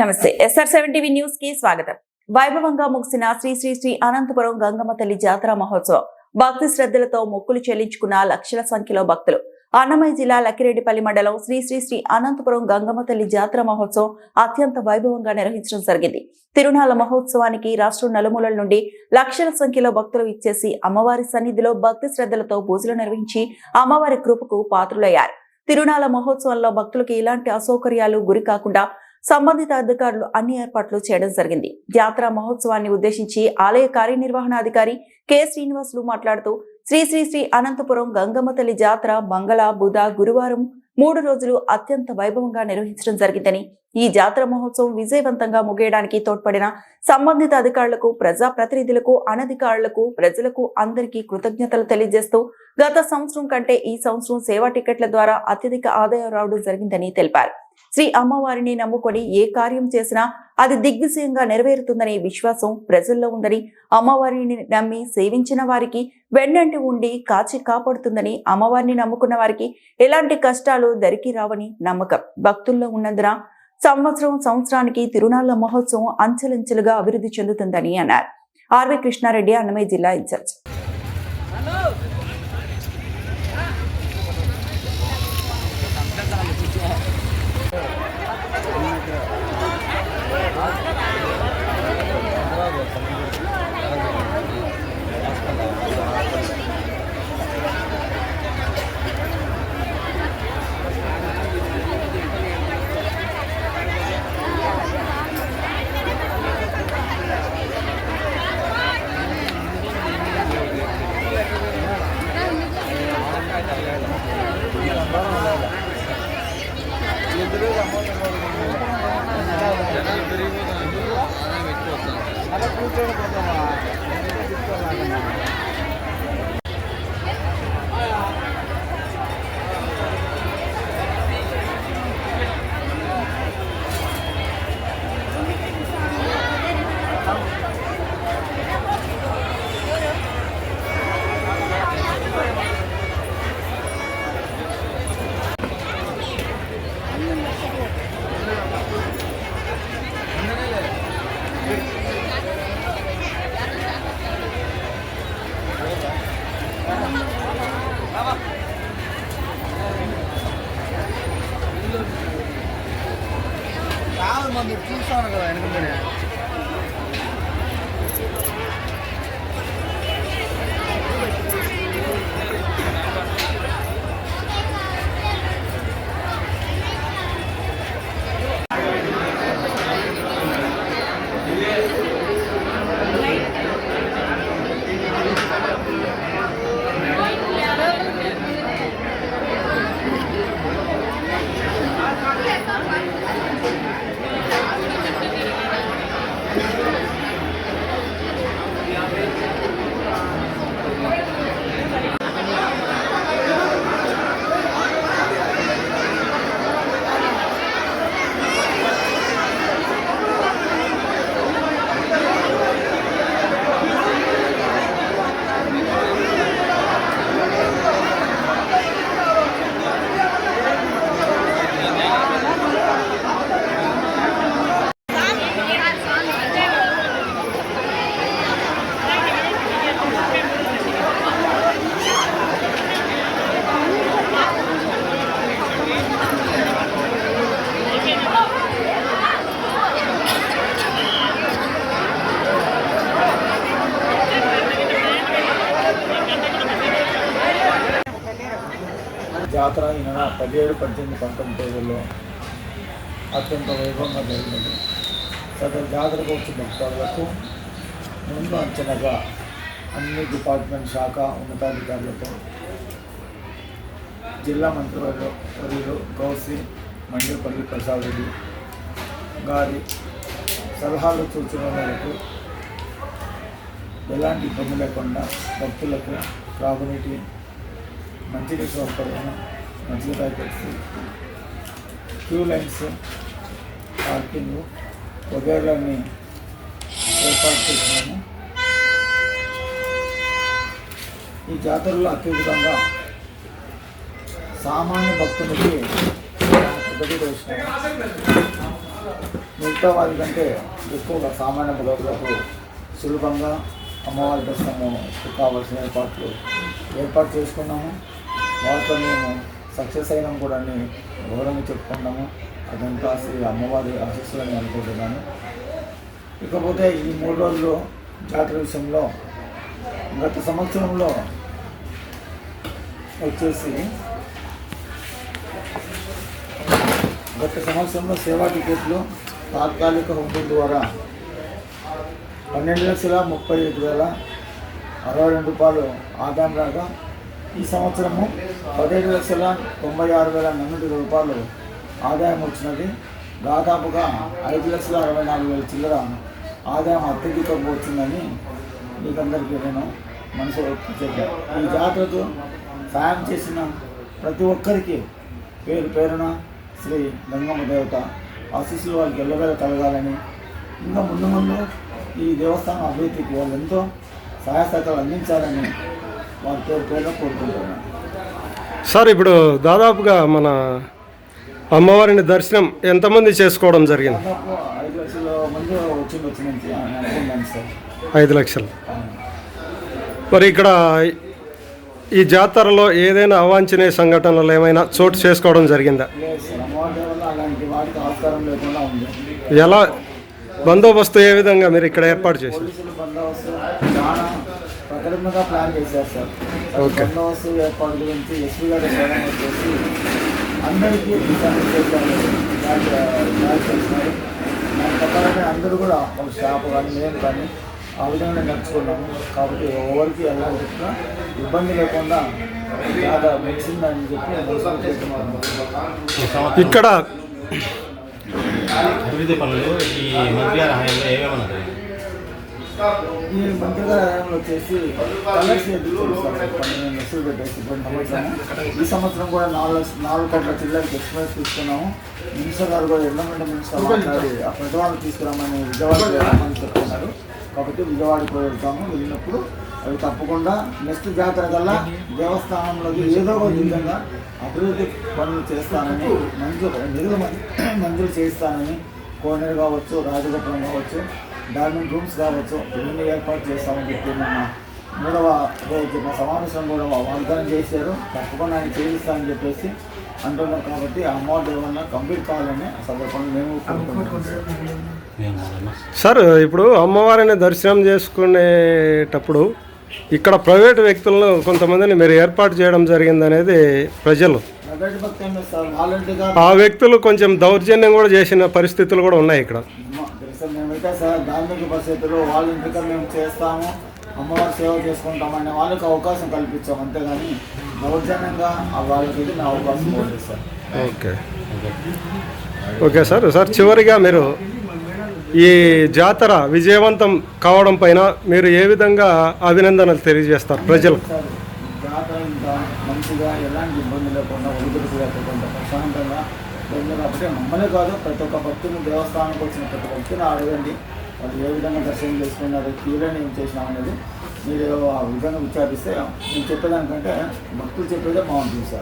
నమస్తే. SR seven TV న్యూస్కి స్వాగతం. వైభవంగా ముగిసిన శ్రీ శ్రీ శ్రీ అనంతపురం గంగమ్మ తల్లి జాతర మహోత్సవం. భక్తి శ్రద్ధలతో మొక్కులు చెల్లించుకున్న లక్షల సంఖ్యలో భక్తులు. అన్నమయ్య జిల్లా లక్కిరెడ్డిపల్లి మండలం శ్రీ శ్రీ శ్రీ అనంతపురం గంగమ్మ తల్లి జాతర మహోత్సవం అత్యంత వైభవంగా నిర్వహించడం జరిగింది. తిరునాళ్ళ మహోత్సవానికి రాష్ట్రం నలుమూలల నుండి లక్షల సంఖ్యలో భక్తులు ఇచ్చేసి అమ్మవారి సన్నిధిలో భక్తి శ్రద్ధలతో పూజలు నిర్వహించి అమ్మవారి కృపకు పాత్రులయ్యారు. తిరునాళ్ళ మహోత్సవంలో భక్తులకు ఇలాంటి అసౌకర్యాలు గురి కాకుండా సంబంధిత అధికారులు అన్ని ఏర్పాట్లు చేయడం జరిగింది. జాతర మహోత్సవాన్ని ఉద్దేశించి ఆలయ కార్యనిర్వహణాధికారి కె. శ్రీనివాసులు మాట్లాడుతూ శ్రీ శ్రీ శ్రీ అనంతపురం గంగమ్మ తల్లి జాతర మంగళ బుధ గురువారం మూడు రోజులు అత్యంత వైభవంగా నిర్వహించడం జరిగిందని ఈ జాతర మహోత్సవం విజయవంతంగా ముగియడానికి తోడ్పడిన సంబంధిత అధికారులకు ప్రజా ప్రతినిధులకు అనధికారులకు ప్రజలకు అందరికీ కృతజ్ఞతలు తెలియజేస్తూ గత సంవత్సరం కంటే ఈ సంవత్సరం సేవా టికెట్ల ద్వారా అత్యధిక ఆదాయం రావడం జరిగిందని తెలిపారు. శ్రీ అమ్మవారిని నమ్ముకొని ఏ కార్యం చేసినా అది దిగ్విజయంగా నెరవేరుతుందనే విశ్వాసం ప్రజల్లో ఉందని అమ్మవారిని నమ్మి సేవించిన వారికి వెన్నంటి ఉండి కాచి కాపాడుతుందని అమ్మవారిని నమ్ముకున్న వారికి ఎలాంటి కష్టాలు దరికి రావని నమ్మకం. భక్తుల్లో ఉన్నందున సంవత్సరం సంవత్సరానికి తిరునాళ్ళ మహోత్సవం అంచెలంచెలుగా అభివృద్ధి చెందుతుందని అన్నారు. ఆర్వి కృష్ణారెడ్డి అన్నమయ్య జిల్లా ఇన్ఛార్జ్. కాదు మరి మీరు చూస్తాను కదా వెనకంటే జాతర ఈ నెల పదిహేడు పద్దెనిమిది పంతొమ్మిది తేదీల్లో అత్యంత వైభవంగా జరిగినది సదరు జాతరకు వచ్చిన భక్తులకు ముందు అంచనగా అన్ని డిపార్ట్మెంట్ శాఖ ఉన్నతాధికారులతో జిల్లా మంత్రివర్యులు వర్యులు గౌసి మండపల్లి ప్రసాద్ రెడ్డి గారి సలహాలు సూచనల మేరకు ఎలాంటి ఇబ్బంది లేకుండా భక్తులకు త్రాగునీటి మంచినీటి సౌకర్యం మంచి ప్యాకెట్స్ క్యూ లైన్స్ పార్కింగ్ వగైరాని ఏర్పాటు చేసినాము ఈ జాతరలో అత్యధికంగా సామాన్య భక్తులకి పెద్దది వేసినాము మిగతా వారి కంటే ఎక్కువగా సామాన్య భక్తులకు సులభంగా అమ్మవారి దర్శనము కావాల్సిన ఏర్పాట్లు ఏర్పాటు చేసుకున్నాము. వాటిలో మేము సక్సెస్ అయినాం కూడా అని గౌరవం చెప్పుకుంటాము. అదంతా శ్రీ అమ్మవారి ఆశీస్సులని అనుకుంటున్నాను. ఇకపోతే ఈ మూడు రోజులు జాతర విషయంలో గత సంవత్సరంలో వచ్చేసి గత సంవత్సరంలో సేవా టికెట్లు తాత్కాలిక హుండీ ద్వారా పన్నెండు లక్షల ముప్పై ఐదు వేల అరవై రెండు రూపాయలు ఆదాయం రాగా ఈ సంవత్సరము పదిహేడు లక్షల తొంభై ఆరు వేల నన్నటి రూపాయలు ఆదాయం వచ్చినది. దాదాపుగా ఐదు లక్షల అరవై నాలుగు వేల చిల్లర ఆదాయం అత్యధికం వచ్చిందని మీకందరికీ నేను మనసు చెప్పాను ఈ జాతరకు సాయం చేసిన ప్రతి ఒక్కరికి పేరు పేరున శ్రీ గంగమ్మ దేవత ఆశీస్సులు వాళ్ళకి ఎల్లవేళ కలగాలని ఇంకా ముందు ముందు ఈ దేవస్థానం అభివృద్ధికి వాళ్ళు ఎంతో సహాయ సహకారాలు అందించాలని వారి కోరుకుంటున్నాను సార్ ఇప్పుడు దాదాపుగా మన అమ్మవారిని దర్శనం ఎంతమంది చేసుకోవడం జరిగింది? ఐదు లక్షలు. మరి ఇక్కడ ఈ జాతరలో ఏదైనా అవాంఛనీయ సంఘటనలు ఏమైనా చోటు చేసుకోవడం జరిగిందా? ఎలా? బందోబస్తు ఏ విధంగా మీరు ఇక్కడ ఏర్పాటు చేశారు? ప్రకటనగా ప్లాన్ చేశారు సార్ ఓకే. బందోబస్తు ఏర్పాటు గురించి ఎస్పీ గారు వచ్చేసి అందరికీ చేసినారు దాని ప్రకారమే అందరూ కూడా ఒక స్టాఫ్ కానీ మేము కానీ ఆ విధంగా నడుచుకున్నాము కాబట్టి ఎవరికి ఎలాంటి కూడా ఇబ్బంది లేకుండా బాగా మెడిసిందని చెప్పి ఇక్కడ అభివృద్ధి పనులు ఈ మధ్య హయాంలో? ఈ మంత్రిగారు వచ్చేసి లక్షలు పెట్టేసి ఈ సంవత్సరం కూడా నాలుగు నాలుగు కోట్ల చిల్లరకి ఎక్స్ప్రెస్ తీసుకున్నాము. మినిస్టర్ గారు కూడా ఎల్లమంట మినిస్టర్ మాట్లాడి ఆ ప్రతివాళ్ళు తీసుకురామని విజయవాడ రమ్మని చెప్తున్నారు కాబట్టి విజయవాడకి వెళ్తాము వెళ్ళినప్పుడు అవి తప్పకుండా నెక్స్ట్ జాతర కల్లా దేవస్థానంలోకి ఏదో ఒక విధంగా అభివృద్ధి పనులు చేస్తానని మంజూరు నిధులు మంజూరు చేస్తానని కోనేరు కావచ్చు రాజగోపురం కావచ్చు డైమండ్ రూమ్స్ కావచ్చు ఇవన్నీ ఏర్పాటు చేస్తామని చెప్పి నిన్న మూడవ రోజు మా సమావేశం కూడా వాగ్దానం చేశారు. తప్పకుండా ఆయన చేయిస్తామని చెప్పేసి అంటున్నారు కాబట్టి ఆ అమౌంట్ ఏమన్నా కంప్లీట్ కావాలని సందర్భంగా మేము కోరుకుంటున్నాం సార్. ఇప్పుడు అమ్మవారిని దర్శనం చేసుకునేటప్పుడు ఇక్కడ ప్రైవేటు వ్యక్తులను కొంతమందిని మీరు ఏర్పాటు చేయడం జరిగిందనేది ప్రజలు. ఆ వ్యక్తులు కొంచెం దౌర్జన్యం కూడా చేసిన పరిస్థితులు కూడా ఉన్నాయి ఇక్కడ. మేమైతే సార్. ధార్మిక పరిస్థితుల్లో వాలంటీర్గా మేము చేస్తాము. అమ్మవారి సేవ చేసుకుంటామనే వాళ్ళకి అవకాశం కల్పించాం అంతేగాని దౌర్జన్యంగా వాళ్ళకి నా అవకాశం sir. Okay. Okay sir sir చివరిగా మీరు ఈ జాతర విజయవంతం కావడం పైన మీరు ఏ విధంగా అభినందనలు తెలియజేస్తారు ప్రజలకు? జాతర మంచిగా ఎలాంటి ఇబ్బంది లేకుండా ఒడిదుడుకు లేకుండా ప్రశాంతంగా కాబట్టి మమ్మల్ని కాదు. ప్రతి ఒక్క భక్తుని దేవస్థానానికి వచ్చిన ప్రతి భక్తిని అడగండి. వాళ్ళు ఏ విధంగా దర్శనం చేసుకున్నారు తీరని ఏం చేసినాం అనేది మీరు ఆ విధంగా విచారిస్తే నేను చెప్పేదానికంటే భక్తులు చెప్పేదే బాగుంటుంది సార్.